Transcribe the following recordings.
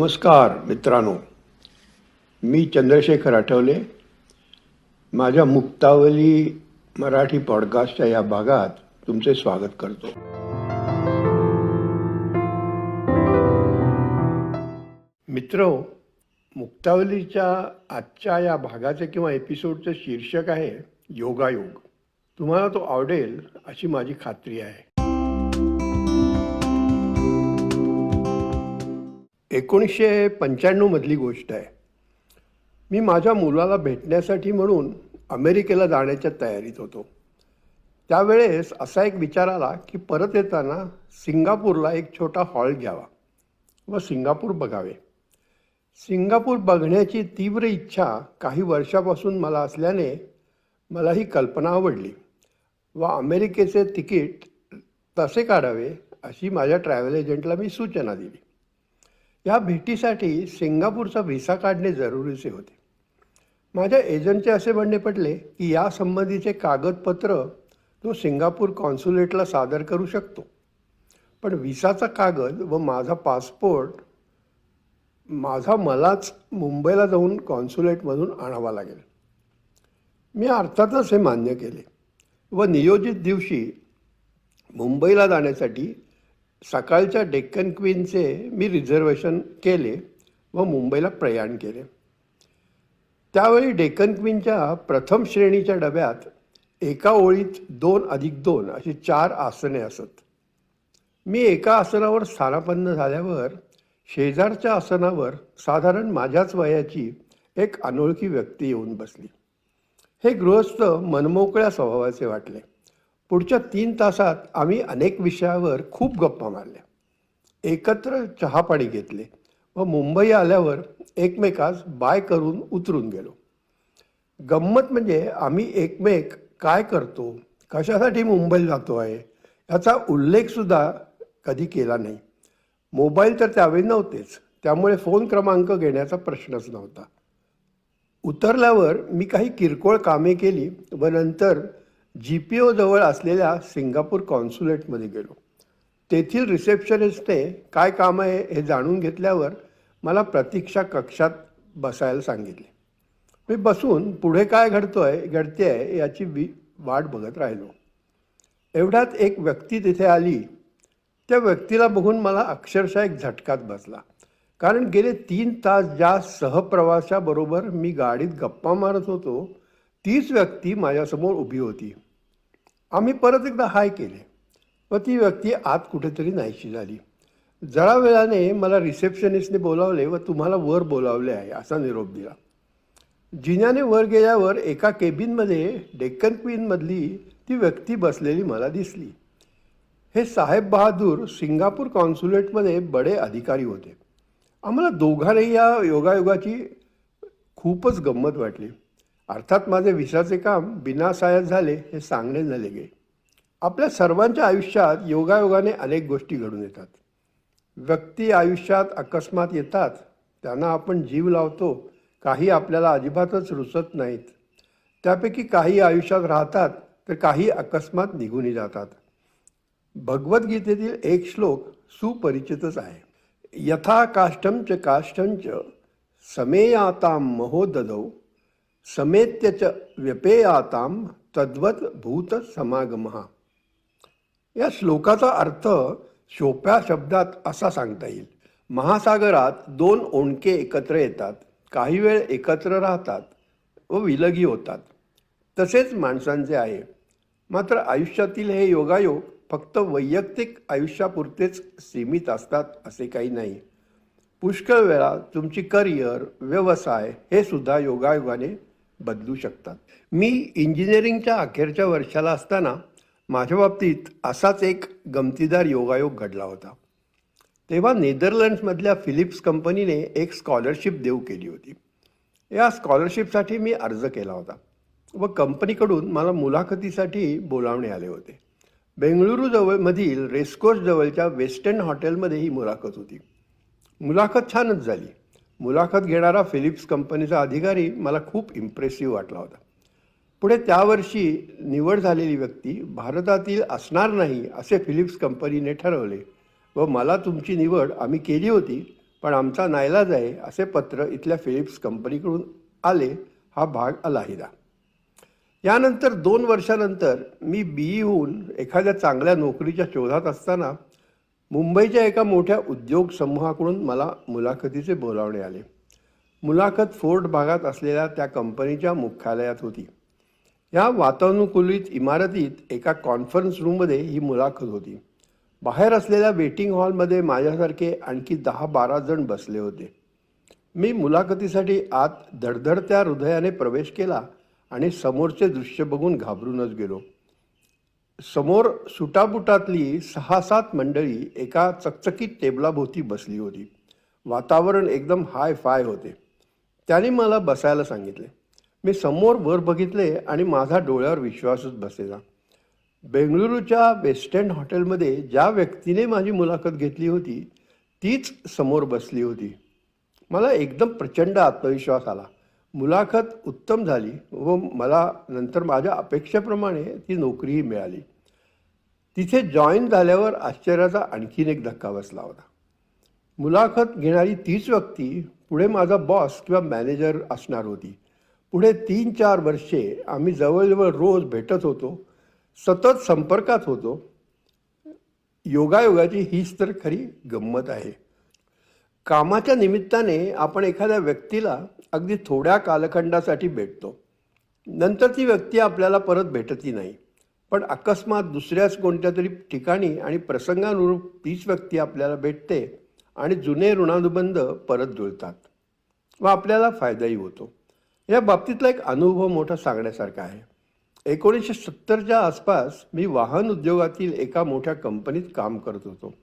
नमस्कार मित्रांनो. मी चंद्रशेखर आठवले. माझ्या मुक्तावली मराठी पॉडकास्टच्या या भागात तुमचे स्वागत करतो. मित्र मुक्तावलीच्या आजच्या या भागाचे किंवा एपिसोडचं शीर्षक आहे योगायोग. तुम्हाला तो आवडेल अशी माझी खात्री आहे. एकोणीसशे पंच्याण्णवमधली गोष्ट आहे. मी माझ्या मुलाला भेटण्यासाठी म्हणून अमेरिकेला जाण्याच्या तयारीत होतो. त्यावेळेस असा एक विचार आला की परत येताना सिंगापूरला एक छोटा हॉल घ्यावा व सिंगापूर बघावे. सिंगापूर बघण्याची तीव्र इच्छा काही वर्षापासून मला असल्याने मला ही कल्पना आवडली व अमेरिकेचे तिकीट तसे काढावे अशी माझ्या ट्रॅव्हल एजंटला मी सूचना दिली. या भेटीसाठी सिंगापूरचा व्हिसा काढणे जरुरीचे होते. माझ्या एजंटचे असे म्हणणे पडले की या संबंधीचे कागदपत्र तो सिंगापूर कॉन्सुलेटला सादर करू शकतो. पण व्हिसाचा कागद व माझा पासपोर्ट माझा मलाच मुंबईला जाऊन कॉन्सुलेटमधून आणावा लागेल. मी अर्थातच हे मान्य केले व नियोजित दिवशी मुंबईला जाण्यासाठी सकाळच्या डेक्कन क्वीनचे मी रिझर्वेशन केले व मुंबईला प्रयाण केले. त्यावेळी डेक्कन क्वीनच्या प्रथम श्रेणीच्या डब्यात एका ओळीत दोन अधिक दोन अशी चार आसने असत. मी एका आसनावर स्थानापन्न झाल्यावर शेजारच्या आसनावर साधारण माझ्याच वयाची एक अनोळखी व्यक्ती येऊन बसली. हे गृहस्थ मनमोकळ्या स्वभावाचे वाटले. पुढच्या तीन तासात आम्ही अनेक विषयावर खूप गप्पा मारल्या. एकत्र चहापाणी घेतले व मुंबई आल्यावर एकमेकास बाय करून उतरून गेलो. गंमत म्हणजे आम्ही एकमेक काय करतो कशासाठी मुंबईला जातो आहे याचा उल्लेखसुद्धा कधी केला नाही. मोबाईल तर त्यावेळी नव्हतेच त्यामुळे फोन क्रमांक घेण्याचा प्रश्नच नव्हता. उतरल्यावर मी काही किरकोळ कामे केली व नंतर जी पी ओजवळ असलेल्या सिंगापूर कॉन्सुलेटमध्ये गेलो. तेथील रिसेप्शनिस्टने काय काम आहे हे जाणून घेतल्यावर मला प्रतीक्षा कक्षात बसायला सांगितले. मी बसून पुढे काय घडतो आहे घडते आहे याची वि वाट बघत राहिलो. एवढ्यात एक व्यक्ती तिथे आली. त्या व्यक्तीला बघून मला अक्षरशः एक झटकात बसला. कारण गेले तीन तास ज्या सहप्रवाशाबरोबर मी गाडीत गप्पा मारत होतो तीच व्यक्ती माझ्यासमोर उभी होती. आम्ही परत एकदा हाय केले. व ती व्यक्ती आत कुठेतरी नाहीशी झाली. जरा वेळाने मला रिसेप्शनिस्टने बोलावले व तुम्हाला वर बोलावले आहे असा निरोप दिला. जिन्याने वर गेल्यावर एका केबिनमध्ये डेक्कन क्वीनमधली ती व्यक्ती बसलेली मला दिसली. हे साहेब बहादूर सिंगापूर कॉन्सुलेटमध्ये बडे अधिकारी होते. आम्हाला दोघांनाही या योगायोगाची खूपच गंमत वाटली. अर्थात माझे विसाचे काम बिनासायात झाले हे सांगणे झाले गे आपल्या सर्वांच्या आयुष्यात योगायोगाने अनेक गोष्टी घडून येतात. व्यक्ती आयुष्यात अकस्मात येतात त्यांना आपण जीव लावतो काही आपल्याला अजिबातच रुचत नाहीत. त्यापैकी काही आयुष्यात राहतात तर काही अकस्मात निघूनही जातात. भगवद्गीतेतील एक श्लोक सुपरिचितच आहे. यथा काष्ठम च काष्ठंच समेयाताम महोददौ समेत्य च व्यपेयाताम तद्वत भूत समागमहा या श्लोकाचा अर्थ सोप्या शब्दात असा सांगता येईल. महासागरात दोन ओंडके एकत्र येतात काही वेळ एकत्र राहतात व विलगी होतात. तसेच माणसांचे आहे. मात्र आयुष्यातील हे योगायोग फक्त वैयक्तिक आयुष्यापुरतेच सीमित असतात असे काही नाही. पुष्कळ वेळा तुमची करिअर व्यवसाय हे सुद्धा योगायोगाने बदलू शकतात. मी इंजिनिअरिंगच्या अखेरच्या वर्षाला असताना माझ्या बाबतीत असाच एक गमतीदार योगायोग घडला होता. तेव्हा नेदरलँड्समधल्या फिलिप्स कंपनीने एक स्कॉलरशिप देऊ केली होती. या स्कॉलरशिपसाठी मी अर्ज केला होता व कंपनीकडून मला मुलाखतीसाठी बोलावणे आले होते. बेंगळुरू जवळमधील रेस्कोर्स जवळच्या वेस्टर्न हॉटेलमध्ये ही मुलाखत होती. मुलाखत छानच झाली. मुलाखत घेणारा फिलिप्स कंपनीचा अधिकारी मला खूप इम्प्रेसिव्ह वाटला होता. पुढे त्यावर्षी निवड झालेली व्यक्ती भारतातील असणार नाही असे फिलिप्स कंपनीने ठरवले व मला तुमची निवड आम्ही केली होती पण आमचा नाईलाज आहे असे पत्र इथल्या फिलिप्स कंपनीकडून आले हा भाग अलाहिदा. यानंतर दोन वर्षानंतर मी बी होऊन एखाद्या चांगल्या नोकरीच्या शोधात असताना मुंबईच्या एका मोठ्या उद्योग समूहाकडून मला मुलाखतीचे बोलावणे आले. मुलाखत फोर्ट भागात असलेल्या त्या कंपनीच्या मुख्यालयात होती. या वातानुकूलित इमारतीत एका कॉन्फरन्स रूममध्ये ही मुलाखत होती. बाहेर असलेल्या वेटिंग हॉलमध्ये माझ्यासारखे आणखी दहा बारा जण बसले होते. मी मुलाखतीसाठी आत धडधडत्या हृदयाने प्रवेश केला आणि समोरचे दृश्य बघून घाबरूनच गेलो. समोर सुटाबुटातली सहा सात मंडळी एका चकचकीत टेबलाभोवती बसली होती. वातावरण एकदम हाय फाय होते. त्याने मला बसायला सांगितले. मी समोर वर बघितले आणि माझा डोळ्यावर विश्वासच बसेला बेंगळुरूच्या वेस्ट एंड हॉटेलमध्ये ज्या व्यक्तीने माझी मुलाखत घेतली होती तीच समोर बसली होती. मला एकदम प्रचंड आत्मविश्वास आला. मुलाखत उत्तम झाली व मला नंतर माझ्या अपेक्षेप्रमाणे ती नोकरीही मिळाली. तिथे जॉईन झाल्यावर आश्चर्याचा आणखीन एक धक्का बसला होता. मुलाखत घेणारी तीच व्यक्ती पुढे माझा बॉस किंवा मॅनेजर असणार होती. पुढे तीन चार वर्षे आम्ही जवळजवळ रोज भेटत होतो सतत संपर्कात होतो. योगायोगाची हीच तर खरी गंमत आहे. कामाच्या निमित्ताने आपण एखाद्या व्यक्तीला अगदी थोड्या कालखंडासाठी भेटतो. नंतर ती व्यक्ती आपल्याला परत भेटतही नाही. पण अकस्मात दुसऱ्याच कोणत्या तरी ठिकाणी आणि प्रसंगानुरूप तीच व्यक्ती आपल्याला भेटते आणि जुने ऋणानुबंध परत जुळतात. व आपल्याला फायदाही होतो. या बाबतीतला एक अनुभव मोठा सांगण्यासारखा आहे. एकोणीसशे सत्तरच्या आसपास मी वाहन उद्योगातील एका मोठ्या कंपनीत काम करत होतो.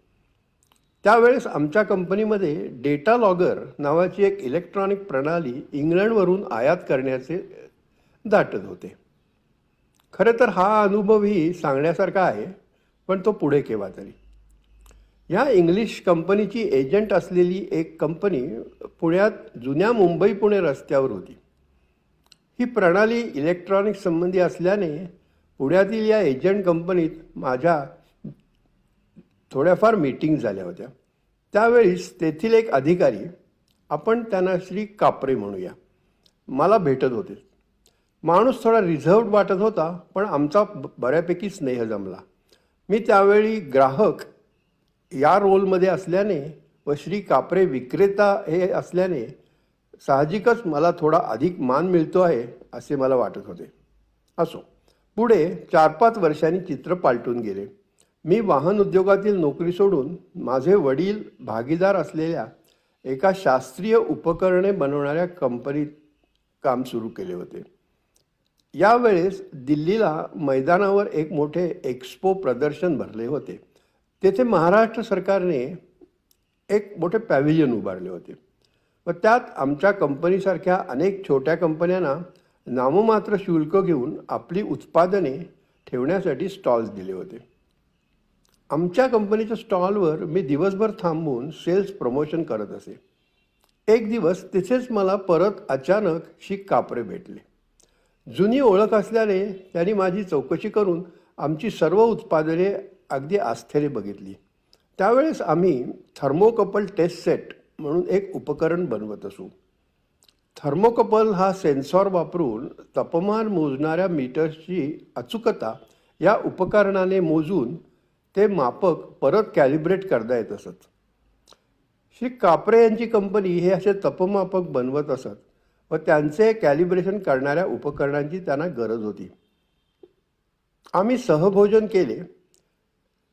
त्यावेळेस आमच्या कंपनीमध्ये डेटा लॉगर नावाची एक इलेक्ट्रॉनिक प्रणाली इंग्लंडवरून आयात करण्याचे दाटत होते. खरं तर हा अनुभवही सांगण्यासारखा आहे पण तो पुढे केव्हा तरी. ह्या इंग्लिश कंपनीची एजंट असलेली एक कंपनी पुण्यात जुन्या मुंबई पुणे रस्त्यावर होती. ही प्रणाली इलेक्ट्रॉनिक संबंधी असल्याने पुण्यातील या एजंट कंपनीत माझ्या थोड्याफार मीटिंग झाल्या होत्या. त्यावेळीस तेथील एक अधिकारी आपण त्यांना श्री कापरे म्हणूया मला भेटत होते. माणूस थोडा रिझर्वड वाटत होता पण आमचा ब- बऱ्यापैकी स्नेह जमला. मी त्यावेळी ग्राहक या रोलमध्ये असल्याने व श्री कापरे विक्रेता हे असल्याने साहजिकच मला थोडा अधिक मान मिळतो आहे असे मला वाटत होते. असो. पुढे चार पाच वर्षांनी चित्र पालटून गेले. मी वाहन उद्योगातील नोकरी सोडून माझे वडील भागीदार असलेल्या एका शास्त्रीय उपकरणे बनवणाऱ्या कंपनीत काम सुरू केले होते. यावेळेस दिल्लीला मैदानावर एक मोठे एक्स्पो प्रदर्शन भरले होते. तेथे महाराष्ट्र सरकारने एक मोठे पॅव्हिलियन उभारले होते. व त्यात आमच्या कंपनीसारख्या अनेक छोट्या कंपन्यांना नाममात्र शुल्क घेऊन आपली उत्पादने ठेवण्यासाठी स्टॉल्स दिले होते. आमच्या कंपनीच्या स्टॉलवर मी दिवसभर थांबून सेल्स प्रमोशन करत असे. एक दिवस तिथेच मला परत अचानक शी कापरे भेटले. जुनी ओळख असल्याने त्यांनी माझी चौकशी करून आमची सर्व उत्पादने अगदी आस्थेने बघितली. त्यावेळेस आम्ही थर्मोकपल टेस्ट सेट म्हणून एक उपकरण बनवत असू. थर्मोकपल हा सेन्सॉर वापरून तापमान मोजणाऱ्या मीटर्सची अचूकता या उपकरणाने मोजून ते मापक परत कॅलिब्रेट करता येत असत. श्री कापरे यांची कंपनी हे असे तपमापक बनवत असत व त्यांचे कॅलिब्रेशन करणाऱ्या उपकरणांची त्यांना गरज होती. आम्ही सहभोजन केले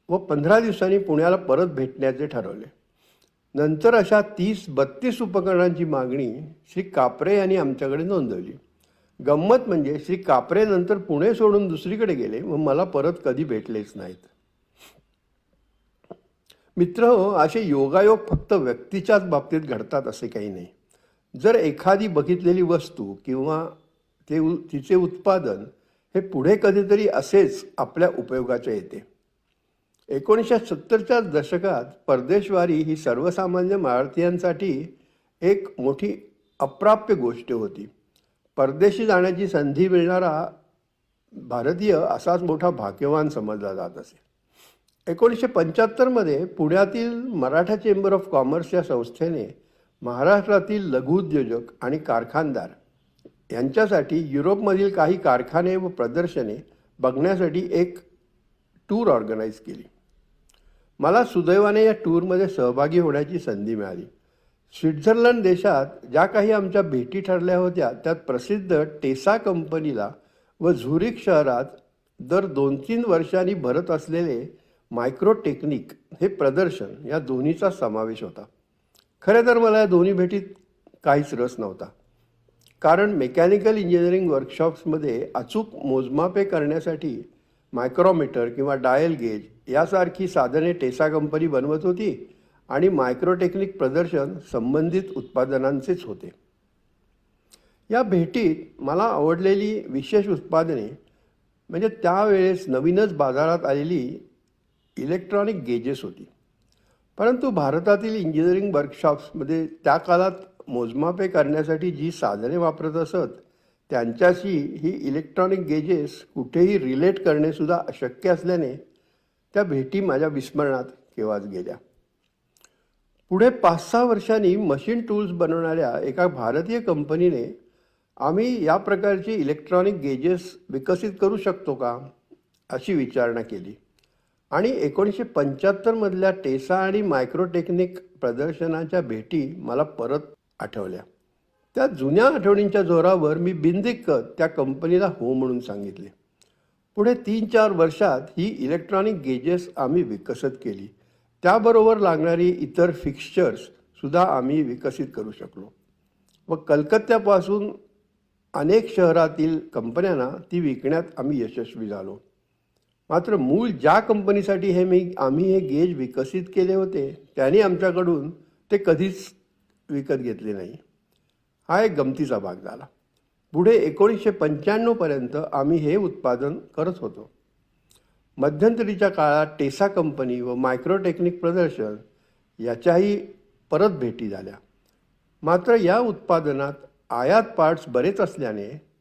व पंधरा दिवसांनी पुण्याला परत भेटण्याचे ठरवले. नंतर अशा तीस बत्तीस उपकरणांची मागणी श्री कापरे यांनी आमच्याकडे नोंदवली. गंमत म्हणजे श्री कापरे नंतर पुणे सोडून दुसरीकडे गेले व मला परत कधी भेटलेच नाहीत. मित्र असे योगायोग फक्त व्यक्तीच्याच बाबतीत घडतात असे काही नाही. जर एखादी बघितलेली वस्तू किंवा ते उ- तिचे उत्पादन हे पुढे कधीतरी असेच आपल्या उपयोगाचे येते. एकोणीसशे सत्तरच्या दशकात परदेशवारी ही सर्वसामान्य भारतीयांसाठी एक मोठी अप्राप्य गोष्ट होती. परदेशी जाण्याची संधी मिळणारा भारतीय असाच मोठा भाग्यवान समजला जात असे. एकोणीसशे पंच्याहत्तरमध्ये पुण्यातील मराठा चेंबर ऑफ कॉमर्स या संस्थेने महाराष्ट्रातील लघुउद्योजक आणि कारखानदार यांच्यासाठी युरोपमधील काही कारखाने व प्रदर्शने बघण्यासाठी एक टूर ऑर्गनाईज केली. मला सुदैवाने या टूरमध्ये सहभागी होण्याची संधी मिळाली. स्वित्झर्लंड देशात ज्या काही आमच्या भेटी ठरल्या होत्या त्यात प्रसिद्ध टेसा कंपनीला व झुरिक शहरात दर दोन तीन वर्षांनी भरत असलेले मायक्रोटेक्निक हे प्रदर्शन या दोन्हीचा समावेश होता. खरं तर मला या दोन्ही भेटीत काहीच रस नव्हता. कारण मेकॅनिकल इंजिनिअरिंग वर्कशॉप्समध्ये अचूक मोजमापे करण्यासाठी मायक्रोमीटर किंवा डायल गेज यासारखी साधने टेसा कंपनी बनवत होती आणि मायक्रोटेक्निक प्रदर्शन संबंधित उत्पादनांचेच होते. या भेटीत मला आवडलेली विशेष उत्पादने म्हणजे त्यावेळेस नवीनच बाजारात आलेली इलेक्ट्रॉनिक गेजेस होती. परंतु भारतातील इंजिनिअरिंग वर्कशॉप्समध्ये त्या काळात मोजमापे करण्यासाठी जी साधने वापरत असत त्यांच्याशी ही इलेक्ट्रॉनिक गेजेस कुठेही रिलेट करणेसुद्धा अशक्य असल्याने त्या भेटी माझ्या विस्मरणात केव्हाच गेल्या. पुढे पाच सहा वर्षांनी मशीन टूल्स बनवणाऱ्या एका भारतीय कंपनीने आम्ही या प्रकारची इलेक्ट्रॉनिक गेजेस विकसित करू शकतो का अशी विचारणा केली. आणि एकोणीसशे पंच्याहत्तरमधल्या टेसा आणि मायक्रोटेक्निक प्रदर्शनाच्या भेटी मला परत आठवल्या. त्या जुन्या आठवणींच्या जोरावर मी बिनदिक्कत त्या कंपनीला हो म्हणून सांगितले. पुढे तीन चार वर्षात ही इलेक्ट्रॉनिक गेजेस आम्ही विकसित केली. त्याबरोबर लागणारी इतर फिक्स्चर्ससुद्धा आम्ही विकसित करू शकलो. व कलकत्त्यापासून अनेक शहरातील कंपन्यांना ती विकण्यात आम्ही यशस्वी झालो. मात्र मूळ ज्या कंपनीसाठी हे मी आम्ही हे गेज विकसित केले होते त्यांनी आमच्याकडून ते कधीच विकत घेतले नाही. हा एक गमतीचा भाग झाला. पुढे एकोणीसशे पंच्याण्णवपर्यंत आम्ही हे उत्पादन करत होतो. मध्यंतरीच्या काळात टेसा कंपनी व मायक्रोटेक्निक प्रदर्शन याच्याही परत भेटी झाल्या. मात्र या उत्पादनात आयात पार्ट्स बरेच असल्याने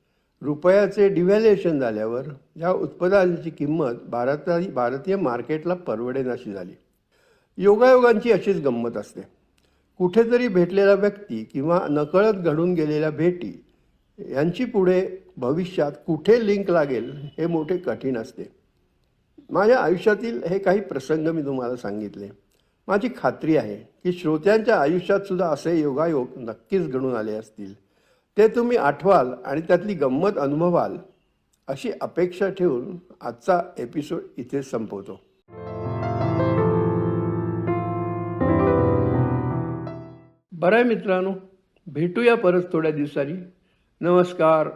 रुपयाचे डिव्हॅल्युएशन झाल्यावर या उत्पादनाची किंमत भारता भारतीय मार्केटला परवडेनाशी झाली. योगायोगांची अशीच गंमत असते. कुठेतरी भेटलेला व्यक्ती किंवा नकळत घडून गेलेल्या भेटी यांची पुढे भविष्यात कुठे लिंक लागेल हे मोठे कठीण असते. माझ्या आयुष्यातील हे काही प्रसंग मी तुम्हाला सांगितले. माझी खात्री आहे की श्रोत्यांच्या आयुष्यातसुद्धा असे योगायोग नक्कीच घडून आले असतील. ते तुम्ही आठवाल आणि त्यातली गंमत अनुभवाल अशी अपेक्षा ठेवून आजचा एपिसोड इथे संपवतो. बरं आहे मित्रांनो भेटूया परत थोड्या दिवसांनी. नमस्कार.